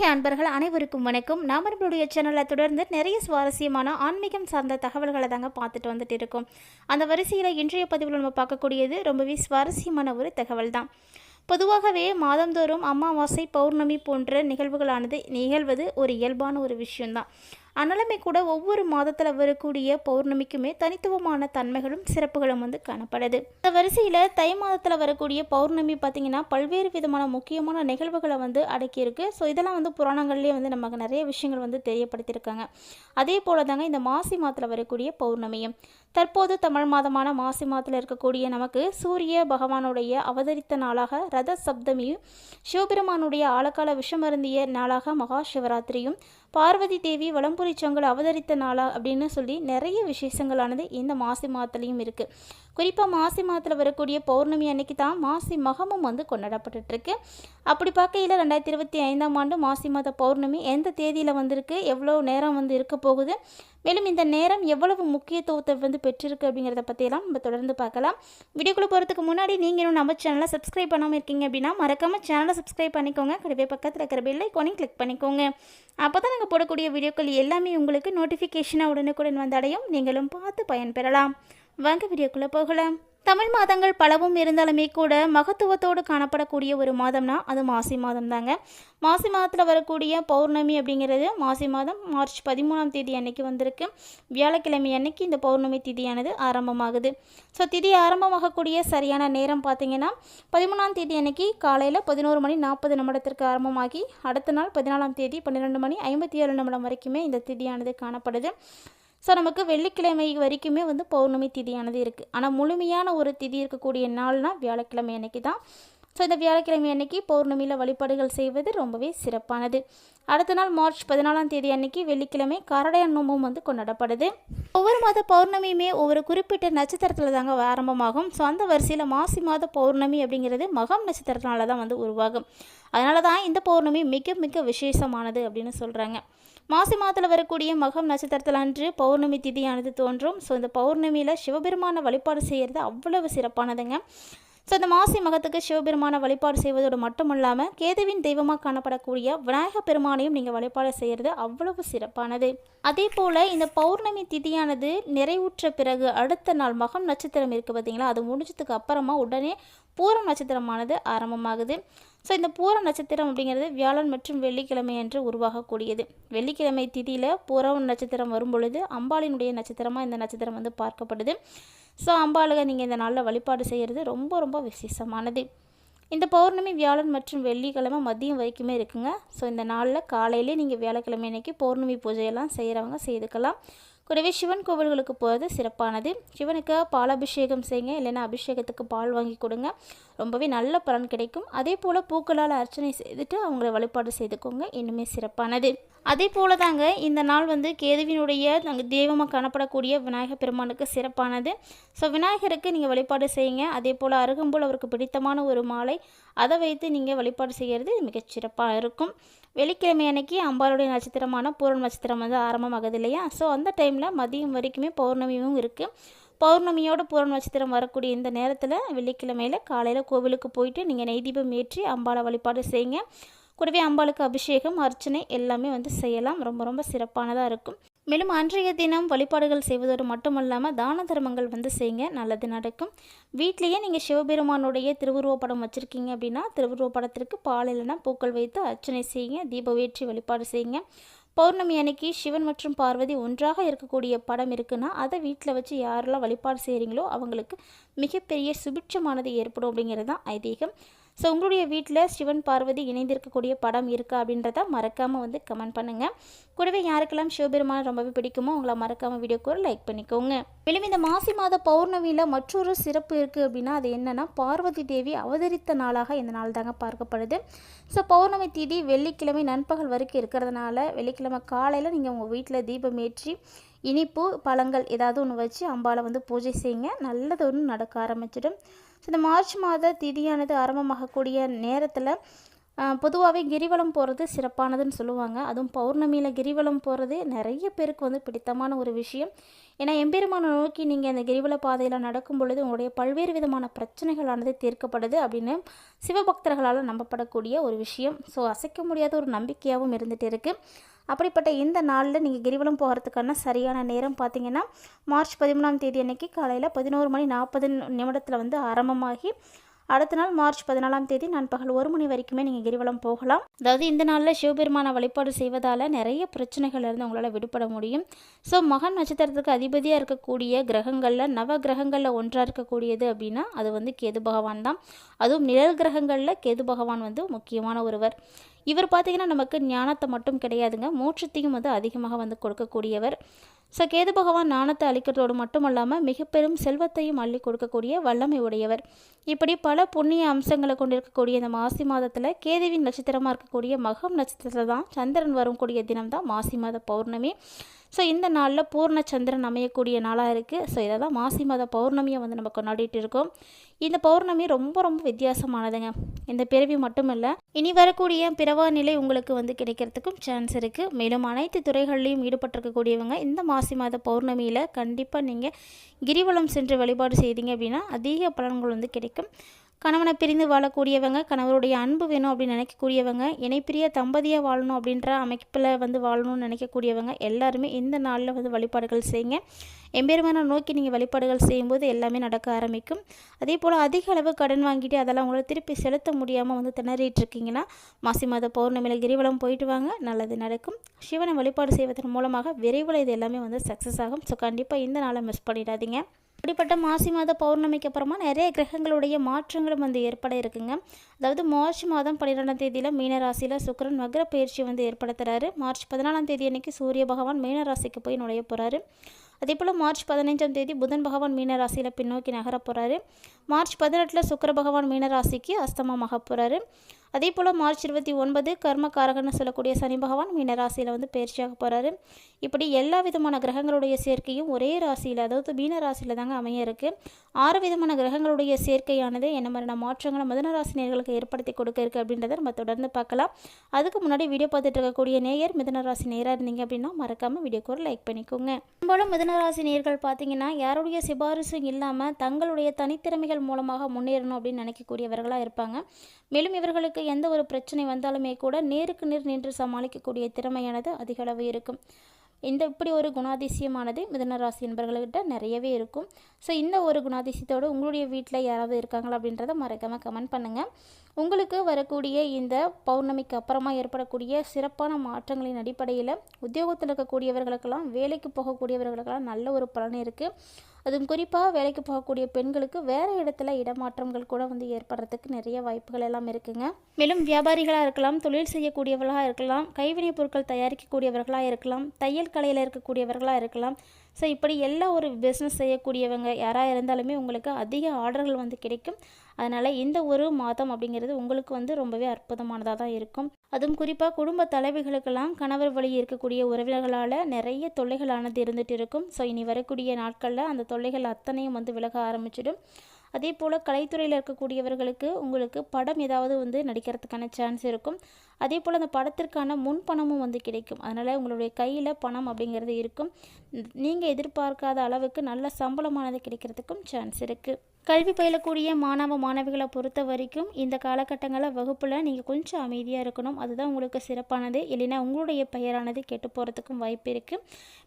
ஆன்மீக அன்பர்கள் அனைவருக்கும் வணக்கம். நாம நம்மளுடைய சேனலை தொடர்ந்து நிறைய சுவாரஸ்யமான ஆன்மீகம் சார்ந்த தகவல்களை தாங்க பார்த்துட்டு வந்துட்டு இருக்கோம். அந்த வரிசையில் இன்றைய பதிவில் நம்ம பார்க்கக்கூடியது ரொம்பவே சுவாரஸ்யமான ஒரு தகவல் தான் பொதுவாகவே மாதந்தோறும் அமாவாசை பௌர்ணமி போன்ற நிகழ்வுகளானது நிகழ்வது ஒரு இயல்பான ஒரு விஷயம்தான். ஆனாலுமே கூட ஒவ்வொரு மாதத்தில் வரக்கூடிய பௌர்ணமிக்குமே தனித்துவமான தன்மைகளும் சிறப்புகளும் வந்து காணப்படுது. இந்த வரிசையில் தை மாதத்தில் வரக்கூடிய பௌர்ணமி பார்த்திங்கன்னா பல்வேறு விதமான முக்கியமான நிகழ்வுகளை வந்து அடக்கியிருக்கு. ஸோ இதெல்லாம் வந்து புராணங்கள்லேயே வந்து நமக்கு நிறைய விஷயங்கள் வந்து தெரியப்படுத்தியிருக்காங்க. அதே போல தாங்க இந்த மாசி மாதத்தில் வரக்கூடிய பௌர்ணமியும். தற்போது தமிழ் மாதமான மாசி மாதத்தில் இருக்கக்கூடிய நமக்கு சூரிய பகவானுடைய அவதரித்த நாளாக ரத சப்தமியும் சிவபெருமானுடைய ஆழக்கால விஷமருந்திய நாளாக மகா சிவராத்திரியும் பார்வதி தேவி வளம்புரி சங்கல் அவதரித்த நாளா அப்படின்னு சொல்லி நிறைய விசேஷங்களானது இந்த மாசி மாதத்துலேயும் இருக்குது குறிப்பாக மாசி மாதத்தில் வரக்கூடிய பௌர்ணமி அன்னைக்கு தான் மாசி மகமும் வந்து கொண்டாடப்பட்டுருக்கு அப்படி பார்க்கையில் ரெண்டாயிரத்தி இருபத்தி ஐந்தாம் ஆண்டு மாசி மாத பௌர்ணமி எந்த தேதியில் வந்திருக்கு எவ்வளோ நேரம் வந்து இருக்க போகுது மேலும் இந்த நேரம் எவ்வளவு முக்கியத்துவத்தை வந்து பெற்றிருக்கு அப்படிங்கிறத பற்றியெல்லாம் நம்ம தொடர்ந்து பார்க்கலாம். வீடியோக்குள்ளே போகிறதுக்கு முன்னாடி நீங்கள் இன்னும் நம்ம சேனலை சப்ஸ்கிரைப் பண்ணாமல் இருக்கீங்க அப்படின்னா மறக்காமல் சேனலை சப்ஸ்கிரைப் பண்ணிக்கோங்க. கூடவே பக்கத்தில் இருக்கிற பெல் ஐக்கானையும் கிளிக் பண்ணிக்கோங்க. அப்போ தான் நாங்கள் போடக்கூடிய வீடியோக்கள் எல்லாமே உங்களுக்கு நோட்டிஃபிகேஷனாக உடனுக்குடன் வந்தடையும் நீங்களும் பார்த்து பயன்பெறலாம். வாங்க வீடியோக்குள்ளே போகலாம். தமிழ் மாதங்கள் பலவும் இருந்தாலுமே கூட மகத்துவத்தோடு காணப்படக்கூடிய ஒரு மாதம்னா அது மாசி மாதம் தாங்க மாசி மாதத்தில் வரக்கூடிய பௌர்ணமி அப்படிங்கிறது மாசி மாதம் மார்ச் பதிமூணாம் தேதி அன்னைக்கு வந்திருக்கு. வியாழக்கிழமை அன்னைக்கு இந்த பௌர்ணமி திதியானது ஆரம்பமாகுது. ஸோ திதி ஆரம்பமாகக்கூடிய சரியான நேரம் பார்த்தீங்கன்னா பதிமூணாம் தேதி அன்னைக்கு காலையில் பதினோரு மணி நாற்பது நிமிடத்திற்கு ஆரம்பமாகி அடுத்த நாள் பதினாலாம் தேதி பன்னிரெண்டு மணி ஐம்பத்தி ஏழு நிமிடம் வரைக்குமே இந்த திதியானது காணப்படுது. ஸோ நமக்கு வெள்ளிக்கிழமை வரைக்குமே வந்து பௌர்ணமி திதியானது இருக்குது ஆனால் முழுமையான ஒரு திதி இருக்கக்கூடிய நாள்னா வியாழக்கிழமை அன்னைக்கு தான் ஸோ இந்த வியாழக்கிழமை அன்னைக்கு பௌர்ணமியில் வழிபாடுகள் செய்வது ரொம்பவே சிறப்பானது. அடுத்த நாள் மார்ச் பதினாலாம் தேதி அன்னைக்கு வெள்ளிக்கிழமை காரடையான் நோம்பும் வந்து கொண்டாடப்படுது. ஒவ்வொரு மாத பௌர்ணமியுமே ஒவ்வொரு குறிப்பிட்ட நட்சத்திரத்தில் தாங்க ஆரம்பமாகும். ஸோ அந்த வரிசையில் மாசி மாத பௌர்ணமி அப்படிங்கிறது மகம் நட்சத்திரத்தினால தான் வந்து உருவாகும். அதனால தான் இந்த பௌர்ணமி மிக மிக விசேஷமானது அப்படின்னு சொல்கிறாங்க மாசி மாதத்தில் வரக்கூடிய மகம் நட்சத்திரத்தில் அன்று பௌர்ணமி திதியானது தோன்றும். ஸோ இந்த பௌர்ணமியில் சிவபெருமான வழிபாடு செய்கிறது அவ்வளவு சிறப்பானதுங்க. ஸோ இந்த மாசி மகத்துக்கு சிவபெருமானை வழிபாடு செய்வதோடு மட்டுமல்லாமல் கேதுவின் தெய்வமாக காணப்படக்கூடிய விநாயக பெருமானையும் நீங்கள் வழிபாடு செய்கிறது அவ்வளவு சிறப்பானது. அதே போல் இந்த பௌர்ணமி திதியானது நிறைவுற்ற பிறகு அடுத்த நாள் மகம் நட்சத்திரம் இருக்குது பார்த்தீங்களா அது முடிஞ்சதுக்கு அப்புறமா உடனே பூரம் நட்சத்திரமானது ஆரம்பமாகுது. ஸோ இந்த பூர நட்சத்திரம் அப்படிங்கிறது வியாழன் மற்றும் வெள்ளிக்கிழமை என்று உருவாகக்கூடியது. வெள்ளிக்கிழமை திதியில் பூரம் நட்சத்திரம் வரும் பொழுது அம்பாளினுடைய நட்சத்திரமாக இந்த நட்சத்திரம் வந்து பார்க்கப்படுது. ஸோ அம்பாளுக நீங்கள் இந்த நாளில் வழிபாடு செய்கிறது ரொம்ப ரொம்ப விசேஷமானது. இந்த பௌர்ணமி வியாழன் மற்றும் வெள்ளிக்கிழமை மதியம் வரைக்குமே இருக்குங்க. ஸோ இந்த நாளில் காலையிலே நீங்கள் வியாழக்கிழமை அன்னைக்கு பௌர்ணமி பூஜையெல்லாம் செய்கிறவங்க செய்துக்கலாம். கூடவே சிவன் கோவில்களுக்கு போகிறது சிறப்பானது. சிவனுக்கு பாலாபிஷேகம் செய்யுங்க இல்லைன்னா அபிஷேகத்துக்கு பால் வாங்கி கொடுங்க. ரொம்பவே நல்ல பலன் கிடைக்கும். அதே போல் பூக்களால் அர்ச்சனை செய்துட்டு அவங்கள வழிபாடு செய்துக்கோங்க. இன்னுமே சிறப்பானது. அதே போல தாங்க இந்த நாள் வந்து கேதுவினுடைய நாங்கள் தெய்வமாக காணப்படக்கூடிய விநாயகர் பெருமானுக்கு சிறப்பானது. ஸோ விநாயகருக்கு நீங்கள் வழிபாடு செய்யுங்க. அதே போல் அருகம்போல் அவருக்கு பிடித்தமான ஒரு மாலை அதை வைத்து நீங்கள் வழிபாடு செய்கிறது மிகச் சிறப்பாக இருக்கும். வெள்ளிக்கிழமை அன்னைக்கு அம்பாளுடைய நட்சத்திரமான பூரண நட்சத்திரம் வந்து ஆரம்பமாகுது இல்லையா? ஸோ அந்த டைமில் மதியம் வரைக்குமே பௌர்ணமியும் இருக்குது பௌர்ணமியோட பூரண நட்சத்திரம் வரக்கூடிய இந்த நேரத்தில் வெள்ளிக்கிழமையில் காலையில் கோவிலுக்கு போயிட்டு நீங்கள் நெய் தீபம் ஏற்றி அம்பாளை வழிபாடு செய்யுங்க. கூடவே அம்பாளுக்கு அபிஷேகம் அர்ச்சனை எல்லாமே வந்து செய்யலாம். ரொம்ப ரொம்ப சிறப்பானதாக இருக்கும். மேலும் அன்றைய தினம் வழிபாடுகள் செய்வதோடு மட்டுமல்லாமல் தான தர்மங்கள் வந்து செய்யுங்க. நல்லது நடக்கும். வீட்லேயே நீங்கள் சிவபெருமானுடைய திருவுருவப்படம் வச்சுருக்கீங்க அப்படின்னா திருவுருவப்படத்திற்கு பால் இல்லைன்னா பூக்கள் வைத்து அர்ச்சனை செய்யுங்க. தீப வேற்றி வழிபாடு செய்யுங்க. பௌர்ணமி அன்னைக்கு சிவன் மற்றும் பார்வதி ஒன்றாக இருக்கக்கூடிய படம் இருக்குன்னா அதை வீட்டில் வச்சு யாரெல்லாம் வழிபாடு செய்கிறீங்களோ அவங்களுக்கு மிகப்பெரிய சுபிட்சமானது ஏற்படும் அப்படிங்கிறது தான் ஐதீகம். ஸோ உங்களுடைய வீட்டில் சிவன் பார்வதி இணைந்திருக்கக்கூடிய படம் இருக்கா அப்படின்றத மறக்காமல் வந்து கமெண்ட் பண்ணுங்கள் கூடவே யாருக்கெல்லாம் சிவபெருமான் ரொம்பவே பிடிக்குமோ உங்களை மறக்காமல் வீடியோக்கு ஒரு லைக் பண்ணிக்கோங்க. மேலும் இந்த மாசி மாத பௌர்ணமியில் மற்றொரு சிறப்பு இருக்குது அப்படின்னா அது என்னென்னா பார்வதி தேவி அவதரித்த நாளாக இந்த நாள் தாங்க பார்க்கப்படுது. ஸோ பௌர்ணமி தேதி வெள்ளிக்கிழமை நண்பகல் வரைக்கும் இருக்கிறதுனால வெள்ளிக்கிழமை காலையில் நீங்கள் உங்கள் வீட்டில் தீபம் ஏற்றி இனிப்பு பழங்கள் ஏதாவது ஒன்று வச்சு அம்பாவை வந்து பூஜை செய்யுங்க. நல்லது ஒன்று நடக்க ஆரம்பிச்சிடும். ஸோ இந்த மார்ச் மாத திதியானது ஆரம்பமாகக்கூடிய நேரத்தில் பொதுவாகவே கிரிவலம் போகிறது சிறப்பானதுன்னு சொல்லுவாங்க. அதுவும் பௌர்ணமியில் கிரிவலம் போகிறது நிறைய பேருக்கு வந்து பிடித்தமான ஒரு விஷயம். ஏன்னா எம்பெருமானை நோக்கி நீங்கள் அந்த கிரிவல பாதையில் நடக்கும் பொழுது உங்களுடைய பல்வேறு விதமான பிரச்சனைகளானது தீர்க்கப்படுது அப்படின்னு சிவபக்தர்களால் நம்பப்படக்கூடிய ஒரு விஷயம். ஸோ அசைக்க முடியாத ஒரு நம்பிக்கையாகவும் இருந்துகிட்டு இருக்குது அப்படிப்பட்ட இந்த நாளில் நீங்கள் கிரிவலம் போகிறதுக்கான சரியான நேரம் பார்த்தீங்கன்னா மார்ச் பதிமூணாம் தேதி அன்னைக்கு காலையில் பதினோரு மணி நாற்பது நிமிடத்தில் வந்து ஆரம்பமாகி அடுத்த நாள் மார்ச் பதினாலாம் தேதி நண்பகல் ஒரு மணி வரைக்குமே நீங்கள் கிரிவலம் போகலாம். அதாவது இந்த நாளில் சிவபெருமான வழிபாடு செய்வதால் நிறைய பிரச்சனைகள் இருந்து உங்களால் விடுபட முடியும். ஸோ மகன் நட்சத்திரத்துக்கு அதிபதியாக இருக்கக்கூடிய கிரகங்களில் நவ கிரகங்களில் ஒன்றாக இருக்கக்கூடியது அப்படின்னா அது வந்து கேது பகவான் தான். அதுவும் நிழல் கிரகங்களில் கேது பகவான் வந்து முக்கியமான ஒருவர். இவர் பார்த்திங்கன்னா நமக்கு ஞானத்தை மட்டும் கிடையாதுங்க. மோட்சத்தையும் வந்து அதிகமாக வந்து கொடுக்கக்கூடியவர். ஸோ கேது பகவான் ஞானத்தை அளிக்கிறதோடு மட்டுமல்லாமல் மிக பெரும் செல்வத்தையும் அள்ளி கொடுக்கக்கூடிய வல்லமை உடையவர். இப்படி பல புண்ணிய அம்சங்களை கொண்டிருக்கக்கூடிய இந்த மாசி மாதத்தில் கேதுவின் நட்சத்திரமாக இருக்கக்கூடிய மகம் நட்சத்திரத்தில் தான் சந்திரன் வரக்கூடிய தினம் தான் மாசி மாத பௌர்ணமி. ஸோ இந்த நாளில் பூர்ண சந்திரன் அமையக்கூடிய நாளாக இருக்குது ஸோ இதை தான் மாசி மாத பௌர்ணமியை வந்து நம்ம கொண்டாடிட்டு இருக்கோம். இந்த பௌர்ணமி ரொம்ப ரொம்ப வித்தியாசமானதுங்க. இந்த பிறவி மட்டும் இல்லை இனி வரக்கூடிய பிறவா நிலை உங்களுக்கு வந்து கிடைக்கிறதுக்கும் சான்ஸ் இருக்குது மேலும் அனைத்து துறைகள்லையும் ஈடுபட்டிருக்கக்கூடியவங்க இந்த மாசி மாத பௌர்ணமியில் கண்டிப்பாக நீங்கள் கிரிவலம் சென்று வழிபாடு செய்தீங்க அப்படின்னா அதிக பலன்கள் வந்து கிடைக்கும். கணவனை பிரிந்து வாழக்கூடியவங்க கணவருடைய அன்பு வேணும் அப்படின்னு நினைக்கக்கூடியவங்க இணைப்பிரிய தம்பதியாக வாழணும் அப்படின்ற அமைப்பில் வந்து வாழணும்னு நினைக்கக்கூடியவங்க எல்லாருமே இந்த நாளில் வந்து வழிபாடுகள் செய்யுங்க. எம்பெருமான நோக்கி நீங்கள் வழிபாடுகள் செய்யும்போது எல்லாமே நடக்க ஆரம்பிக்கும். அதே போல் அதிக அளவு கடன் வாங்கிட்டு அதெல்லாம் உங்களை திருப்பி செலுத்த முடியாமல் வந்து திணறிட்டு இருக்கீங்கன்னா மாசி மாத பௌர்ணமியில் கிரிவலம் போயிட்டு வாங்க நல்லது நடக்கும். சிவனை வழிபாடு செய்வதன் மூலமாக விரைவில் இது எல்லாமே வந்து சக்ஸஸ் ஆகும். ஸோ கண்டிப்பாக இந்த நாளை மிஸ் பண்ணிடாதீங்க. இப்படிப்பட்ட மாசி மாத பௌர்ணமிக்கு அப்புறமா நிறைய கிரகங்களுடைய மாற்றங்களும் வந்து ஏற்பட இருக்குங்க. அதாவது மார்ச் மாதம் பன்னிரெண்டாம் தேதியில் மீனராசியில் சுக்கரன் வக்ர பயிற்சி வந்து ஏற்படுத்துகிறாரு மார்ச் பதினாலாம் தேதி அன்னைக்கு சூரிய பகவான் மீனராசிக்கு போய் நுழைய போகிறாரு அதே போல் மார்ச் பதினைஞ்சாம் தேதி புதன் பகவான் மீனராசியில் பின்னோக்கி நகர போகிறாரு மார்ச் பதினெட்டில் சுக்கர பகவான் மீனராசிக்கு அஸ்தமமாக போகிறாரு அதே போல் மார்ச் இருபத்தி ஒன்பது கர்மகாரகன்னு சொல்லக்கூடிய சனி பகவான் மீன ராசியில் வந்து பயிற்சியாக போகிறாரு இப்படி எல்லா விதமான கிரகங்களுடைய சேர்க்கையும் ஒரே ராசியில் அதாவது மீன ராசியில் தாங்க அமைய இருக்குது ஆறு விதமான கிரகங்களுடைய சேர்க்கையானது என்ன மாதிரியான மாற்றங்களை மதன ராசினியர்களுக்கு ஏற்படுத்தி கொடுக்க இருக்குது அப்படின்றத நம்ம தொடர்ந்து பார்க்கலாம். அதுக்கு முன்னாடி வீடியோ பார்த்துட்டு இருக்கக்கூடிய நேயர் மிதன ராசி நேராக இருந்தீங்க அப்படின்னா மறக்காமல் வீடியோக்கு ஒரு லைக் பண்ணிக்கோங்க. பெரும்பாலும் மிதன ராசி நேர்கள் பார்த்தீங்கன்னா யாருடைய சிபாரிசும் இல்லாமல் தங்களுடைய தனித்திறமைகள் மூலமாக முன்னேறணும் அப்படின்னு நினைக்கக்கூடியவர்களாக இருப்பாங்க. மேலும் இவர்களுக்கு எந்த ஒரு பிரச்சனை வந்தாலுமே கூட நேருக்கு நேர் நின்று சமாளிக்கக்கூடிய திறமையானது அதிகளவு இருக்கும். இந்த இப்படி ஒரு குணாதிசயமானது மிதனராசி என்பவர்கள்கிட்ட நிறையவே இருக்கும். ஸோ இந்த ஒரு குணாதிசயத்தோடு உங்களுடைய வீட்டில் யாராவது இருக்காங்களா அப்படின்றத மறக்காமல் கமெண்ட் பண்ணுங்கள் உங்களுக்கு வரக்கூடிய இந்த பௌர்ணமிக்கு அப்புறமா ஏற்படக்கூடிய சிறப்பான மாற்றங்களின் அடிப்படையில் உத்தியோகத்தில் இருக்கக்கூடியவர்களுக்கெல்லாம் வேலைக்கு போகக்கூடியவர்களுக்கெல்லாம் நல்ல ஒரு பலன் இருக்குது அதுவும் குறிப்பாக வேலைக்கு போகக்கூடிய பெண்களுக்கு வேறு இடத்துல இடமாற்றங்கள் கூட வந்து ஏற்படுறதுக்கு நிறைய வாய்ப்புகள் எல்லாம் இருக்குங்க. மேலும் வியாபாரிகளாக இருக்கலாம் தொழில் செய்யக்கூடியவர்களாக இருக்கலாம் கைவினைப் பொருட்கள் தயாரிக்கக்கூடியவர்களாக இருக்கலாம் தையல் கலையில் இருக்கக்கூடியவர்களாக இருக்கலாம் ஸோ இப்படி எல்லா ஒரு பிஸ்னஸ் செய்யக்கூடியவங்க யாராக இருந்தாலுமே உங்களுக்கு அதிக ஆர்டர்கள் வந்து கிடைக்கும். அதனால் இந்த ஒரு மாதம் அப்படிங்கிறது உங்களுக்கு வந்து ரொம்பவே அற்புதமானதாக தான் இருக்கும். அதுவும் குறிப்பாக குடும்ப தலைவிகளுக்கெல்லாம் கணவர் வழி இருக்கக்கூடிய உறவினர்களால் நிறைய தொல்லைகளானது இருந்துகிட்டு இருக்கும். ஸோ இனி வரக்கூடிய நாட்களில் அந்த தொல்லைகள் அத்தனையும் வந்து விலக ஆரம்பிச்சிடும். அதே போல் கலைத்துறையில் இருக்கக்கூடியவர்களுக்கு உங்களுக்கு படம் ஏதாவது வந்து நடிக்கிறதுக்கான சான்ஸ் இருக்கும். அதே போல் அந்த படத்திற்கான முன் பணமும் வந்து கிடைக்கும். அதனால் உங்களுடைய கையில் பணம் அப்படிங்கிறது இருக்கும். நீங்கள் எதிர்பார்க்காத அளவுக்கு நல்ல சம்பளமானது கிடைக்கிறதுக்கும் சான்ஸ் இருக்குது கல்வி பயிலக்கூடிய மாணவ மாணவிகளை பொறுத்த வரைக்கும் இந்த காலகட்டங்களில் வகுப்பில் நீங்கள் கொஞ்சம் அமைதியாக இருக்கணும். அதுதான் உங்களுக்கு சிறப்பானது. இல்லைன்னா உங்களுடைய பெயரானது கெட்டு போகிறதுக்கும் வாய்ப்பு இருக்குது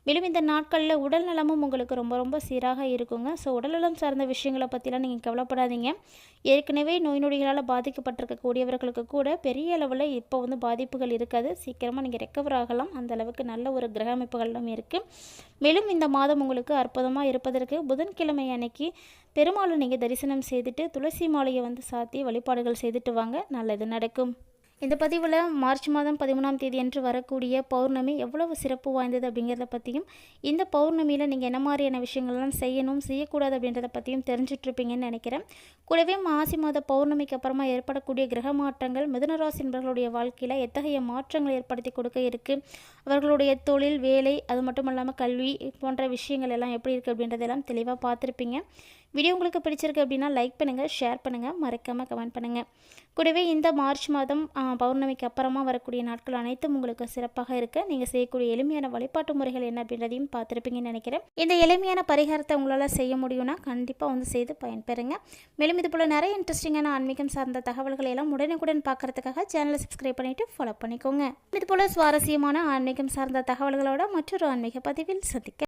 மேலும் இந்த நாட்களில் உடல் நலமும் உங்களுக்கு ரொம்ப ரொம்ப சீராக இருக்குங்க. ஸோ உடல்நலம் சார்ந்த விஷயங்களை பற்றிலாம் நீங்கள் கவலைப்படாதீங்க. ஏற்கனவே நோய் நொடிகளால் பாதிக்கப்பட்டிருக்கக்கூடியவர்களுக்கு கூட பெரிய அளவில் இப்போ வந்து பாதிப்புகள் இருக்காது. சீக்கிரமாக நீங்கள் ரெக்கவர் ஆகலாம். அந்த அளவுக்கு நல்ல ஒரு கிரக அமைப்புகளும் இருக்குது மேலும் இந்த மாதம் உங்களுக்கு அற்புதமாக இருப்பதற்கு புதன்கிழமை அன்னைக்கு பெருமாளை நீங்கள் தரிசனம் செய்துட்டு துளசி மாலையை வந்து சாத்தி வழிபாடுகள் செய்துட்டு வாங்க. நல்லது நடக்கும். இந்த பதிவில் மார்ச் மாதம் பதிமூணாம் தேதி அன்று வரக்கூடிய பௌர்ணமி எவ்வளவு சிறப்பு வாய்ந்தது அப்படிங்கிறத பற்றியும் இந்த பௌர்ணமியில் நீங்கள் என்ன மாதிரியான விஷயங்கள்லாம் செய்யணும் செய்யக்கூடாது அப்படின்றத பற்றியும் தெரிஞ்சிட்ருப்பீங்கன்னு நினைக்கிறேன். கூடவே மாசி மாத பௌர்ணமிக்கு அப்புறமா ஏற்படக்கூடிய கிரக மாற்றங்கள் மிதுனராசி என்பவர்களுடைய வாழ்க்கையில் எத்தகைய மாற்றங்கள் ஏற்படுத்தி கொடுக்க இருக்குது அவர்களுடைய தொழில் வேலை அது மட்டும் இல்லாமல் கல்வி போன்ற விஷயங்கள் எல்லாம் எப்படி இருக்குது அப்படின்றதெல்லாம் தெளிவாக பார்த்துருப்பீங்க. வீடியோ உங்களுக்கு பிடிச்சிருக்கு அப்படின்னா லைக் பண்ணுங்கள் ஷேர் பண்ணுங்கள் மறக்காமல் கமெண்ட் பண்ணுங்கள் கூடவே இந்த மார்ச் மாதம் பௌர்ணமிக்கு அப்புறமா வரக்கூடிய நாட்கள் அனைத்தும் உங்களுக்கு சிறப்பாக இருக்க. நீங்கள் செய்யக்கூடிய எளிமையான வழிபாட்டு முறைகள் என்ன அப்படின்றதையும் பார்த்துருப்பீங்கன்னு நினைக்கிறேன். இந்த எளிமையான பரிகாரத்தை உங்களால் செய்ய முடியும்னா கண்டிப்பாக வந்து செய்து பயன்பெறுங்க. மேலும் இது போல் நிறைய இன்ட்ரெஸ்டிங்கான ஆன்மீகம் சார்ந்த தகவல்களை எல்லாம் உடனுக்குடன் பார்க்கறதுக்காக சேனலை சப்ஸ்கிரைப் பண்ணிவிட்டு ஃபாலோ பண்ணிக்கோங்க. இது போல் சுவாரஸ்யமான ஆன்மீகம் சார்ந்த தகவல்களோட மற்றொரு ஆன்மீக பதிவில் சந்திக்க